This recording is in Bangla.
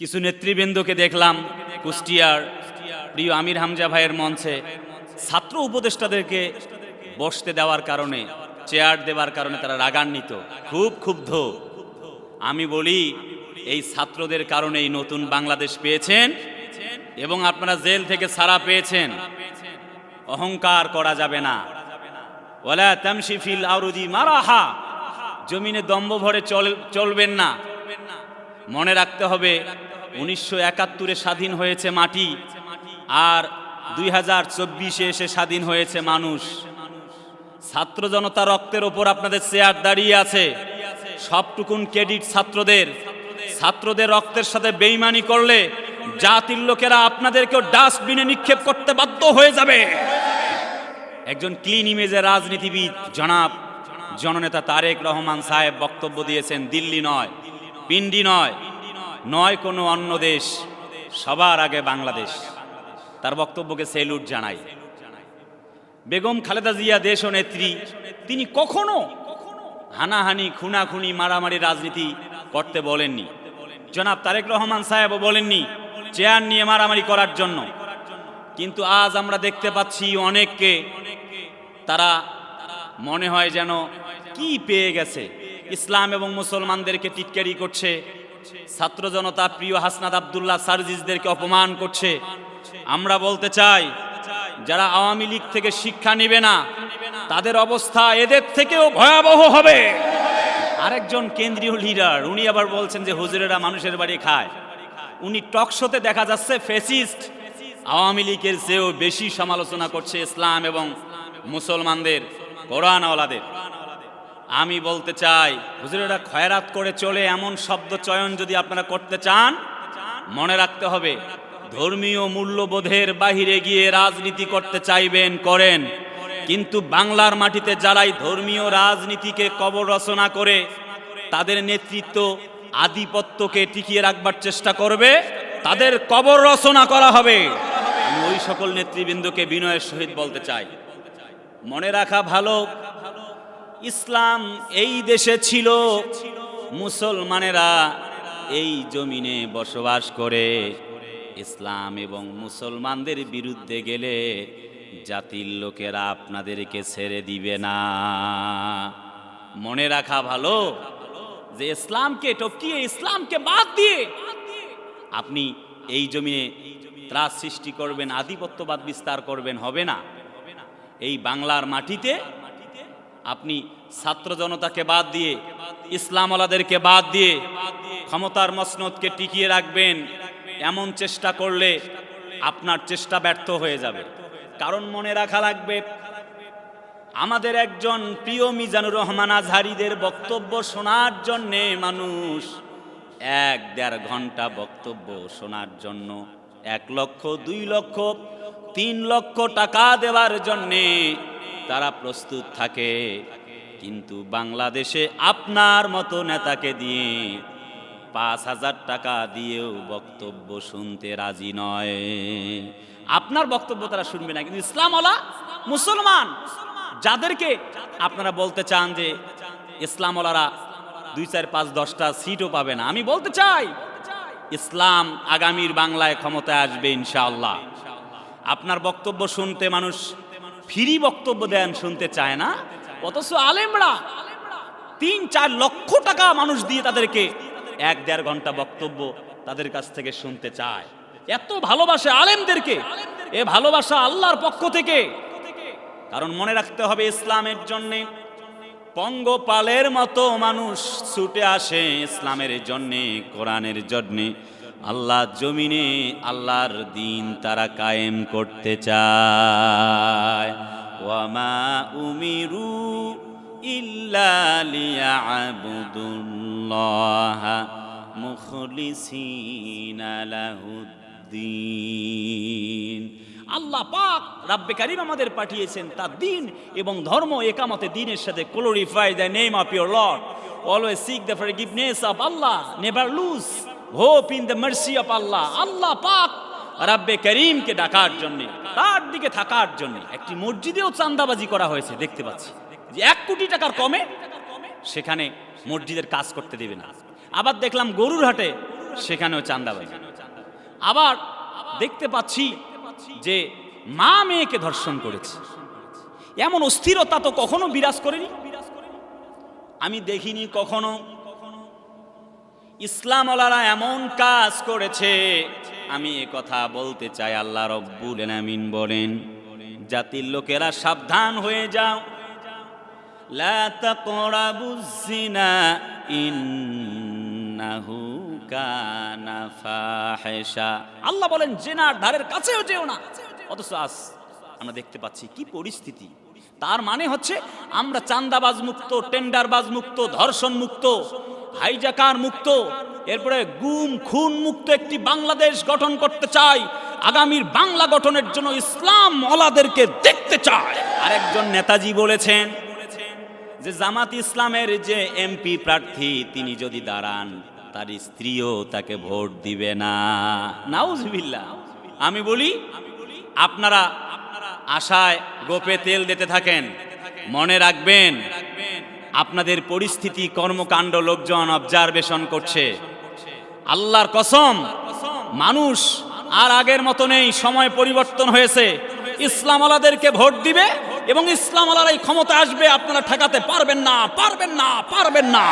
কিছু নেতৃবৃন্দকে দেখলাম, কুষ্টিয়ার প্রিয় আমির হামজা ভাইয়ের মঞ্চে ছাত্র উপদেষ্টাদেরকে বসতে দেওয়ার কারণে, চেয়ার দেওয়ার কারণে তারা রাগান্বিত, খুব ক্ষুব্ধ। আমি বলি, এই ছাত্রদের কারণেই নতুন বাংলাদেশ পেয়েছেন এবং আপনারা জেল থেকে ছাড়া পেয়েছেন। অহংকার করা যাবে না। মারাহা। জমিনে দম্ভ ভরে চল, চলবেন না। মনে রাখতে হবে উনিশশো একাত্তরে স্বাধীন হয়েছে মাটি আর দুই হাজার চব্বিশে এসে স্বাধীন হয়েছে মানুষ। ছাত্র জনতা রক্তের ওপর আপনাদের চেয়ার দাঁড়িয়ে আছে। সবটুকুন ক্রেডিট ছাত্রদের। ছাত্রদের রক্তের সাথে বেইমানি করলে জাতির লোকেরা আপনাদেরকেও ডাস্টবিনে নিক্ষেপ করতে বাধ্য হয়ে যাবে। একজন ক্লিন ইমেজের রাজনীতিবিদ জনাব জননেতা তারেক রহমান সাহেব বক্তব্য দিয়েছেন, দিল্লি নয়, পিন্ডি নয় নয় কোনো অন্য দেশ, সবার আগে বাংলাদেশ। তার বক্তব্যকে সেলুট জানাই। বেগম খালেদা জিয়া দেশ নেত্রী, তিনি কখনো হানাহানি, খুনাখুনি, মারামারি রাজনীতি করতে বলেননি। জনাব তারেক রহমান সাহেবও বলেননি, চেয়ার নিয়ে মারামারি করার জন্য। কিন্তু আজ আমরা দেখতে পাচ্ছি অনেককে তারা মনে হয় যেন কি পেয়ে গেছে। ইসলাম এবং মুসলমানদেরকে টিটকারি করছে ছাত্র জনতা প্রিয় হাসনাদ আবদুল্লাহ সার্জিসদেরকে অপমান করছে। আমরা বলতে চাই, যারা আওয়ামী লীগ থেকে শিক্ষা নেবে না, তাদের অবস্থা এদের থেকেও ভয়াবহ হবে। আরেকজন কেন্দ্রীয় লিডার উনি আবার বলছেন যে হুজুরেরা মানুষের বাড়ি খায়। উনি টকশোতে দেখা যাচ্ছে ফেসিস্ট আওয়ামী লীগের চেয়েও বেশি সমালোচনা করছে ইসলাম এবং মুসলমানদের কোরআন কোরআনওয়ালাদের। আমি বলতে চাই, হুজুরেরা খয়রাত করে চলে এমন শব্দ চয়ন যদি আপনারা করতে চান, মনে রাখতে হবে, ধর্মীয় মূল্যবোধের বাহিরে গিয়ে রাজনীতি করতে চাইবেন, করেন। কিন্তু বাংলার মাটিতে যারাই ধর্মীয় রাজনীতিকে কবর রচনা করে, তাদের নেতৃত্ব আধিপত্যকে টিকিয়ে রাখবার চেষ্টা করবে, তাদের কবর রচনা করা হবে। আমি ওই সকল নেতৃবৃন্দকে বিনয়ের সহিত বলতে চাই, মনে রাখা ভালো ইসলাম এই দেশে ছিল, মুসলমানেরা এই জমিনে বসবাস করে। ইসলাম এবং মুসলমানদের বিরুদ্ধে গেলে জাতির লোকেরা আপনাদেরকে ছেড়ে দিবে না। মনে রাখা ভালো যে ইসলামকে টপকিয়ে, ইসলামকে বাদ দিয়ে আপনি এই জমিনে ত্রাস সৃষ্টি করবেন, আধিপত্যবাদ বিস্তার করবেন, হবে না। এই বাংলার মাটিতে আপনি ছাত্র জনতাকে বাদ দিয়ে, ইসলামওয়ালাদেরকে বাদ দিয়ে, ক্ষমতার মসনদকে টিকিয়ে রাখবেন, এমন চেষ্টা করলে আপনার চেষ্টা ব্যর্থ হয়ে যাবে। কারণ মনে রাখা লাগবে, আমাদের একজন প্রিয় মিজানুর রহমান আজহারিদের বক্তব্য শোনার জন্যে মানুষ এক দেড় ঘণ্টা বক্তব্য শোনার জন্য এক লক্ষ, দুই লক্ষ, তিন লক্ষ টাকা দেওয়ার জন্যে তারা প্রস্তুত থাকে। কিন্তু বাংলাদেশে আপনার মতো নেতাকে দিয়ে পাঁচ হাজার টাকা দিয়েও বক্তব্য শুনতে রাজি নয়। আপনার বক্তব্য তারা শুনবে না, কিন্তু ইসলাম ইসলামওয়ালা মুসলমান, যাদেরকে আপনারা বলতে চান যে ইসলাম ইসলামওয়ালারা দুই চার পাঁচ দশটা সিটও পাবে না, আমি বলতে চাই ইসলাম আগামীর বাংলায় ক্ষমতায় আসবে ইনশাআল্লাহ। আপনার বক্তব্য শুনতে মানুষ ফ্রি বক্তব্য দেন শুনতে চায় না। অথচ আলেমরা তিন চার লক্ষ টাকা মানুষ দিয়ে তাদেরকে এক দেড় ঘণ্টা বক্তব্য তাদের কাছ থেকে শুনতে চায়। এত ভালোবাসে আলেমদেরকে। এ ভালোবাসা আল্লাহর পক্ষ থেকে। কারণ মনে রাখতে হবে ইসলামের জন্যে পঙ্গপালের মতো মানুষ ছুটে আসে ইসলামের জন্যে, কোরআনের জন্যে। আল্লাহ জমিনে আল্লাহর দিন তারা কায়েম করতে চায়। ওয়ামা উমিরু ইল্লা লিয়াবুদুল্লাহ মুখলিসিনা লাহুদ্দিন। আল্লাহ পাক রাব্বে কারিম আমাদের পাঠিয়েছেন তার দিন এবং ধর্ম একামতে দিনের সাথে glorify the name of your lord always seek the forgiveness of Allah never lose hope in the mercy of Allah আল্লাহ পাক রাব্বে করিমকে ডাকার জন্য, তার দিকে থাকার জন্য একটি মসজিদেও চান্দাবাজি করা হয়েছে, দেখতে পাচ্ছি। যে এক কোটি টাকার কমে সেখানে মসজিদের কাজ করতে দেবে না। আবার দেখলাম গরুর হাটে সেখানেও চাঁদাবাজি। আবার দেখতে পাচ্ছি যে মা মেয়েকে ধর্ষণ করেছে। এমন অস্থিরতা তো কখনো বিরাজ করেনি? আমি দেখিনি কখনো। ইসলামওয়ালারা এমন কাজ করেছে। আমি এ কথা বলতে চাই, আল্লাহ রব্বুল আমিন বলেন, জাতির লোকেরা সাবধান হয়ে যাও। লা তাকরাবুজ জিনা ইন্নাহু কানা ফাহিশা। আল্লাহ বলেন, জেনার ধারের কাছেও যেও না। অথচ আজ আমরা দেখতে পাচ্ছি কি পরিস্থিতি। তার মানে হচ্ছে, আমরা চান্দাবাজ মুক্ত টেন্ডারবাজ মুক্ত ধর্ষণ মুক্ত হাইজাকার মুক্ত। এরপরে গুম, খুন মুক্ত একটি বাংলাদেশ গঠন করতে চাই আগামীর বাংলা গঠনের জন্য ইসলাম ওলাদেরকে দেখতে চায়। আরেকজন নেতাজি বলেছেন যে, জামাত ইসলামের যে এমপি প্রার্থী, তিনি যদি দাঁড়ান, তার স্ত্রীও তাকে ভোট দিবে না। নাউজবিল্লা আমি বলি আপনারা আপনারা আশায় গোপে তেল দিতে থাকেন, মনে রাখবেন আপনাদের পরিস্থিতি, কর্মকাণ্ড, লোকজন অবজারভেশন করছে। আল্লাহর কসম, মানুষ আর আগের মতো নেই, সময় পরিবর্তন হয়েছে। ইসলাম আলাদেরকে ভোট দিবে এবং ইসলাম আলারাই ক্ষমতা আসবে, আপনারা ঠেকাতে পারবেন না পারবেন না পারবেন না।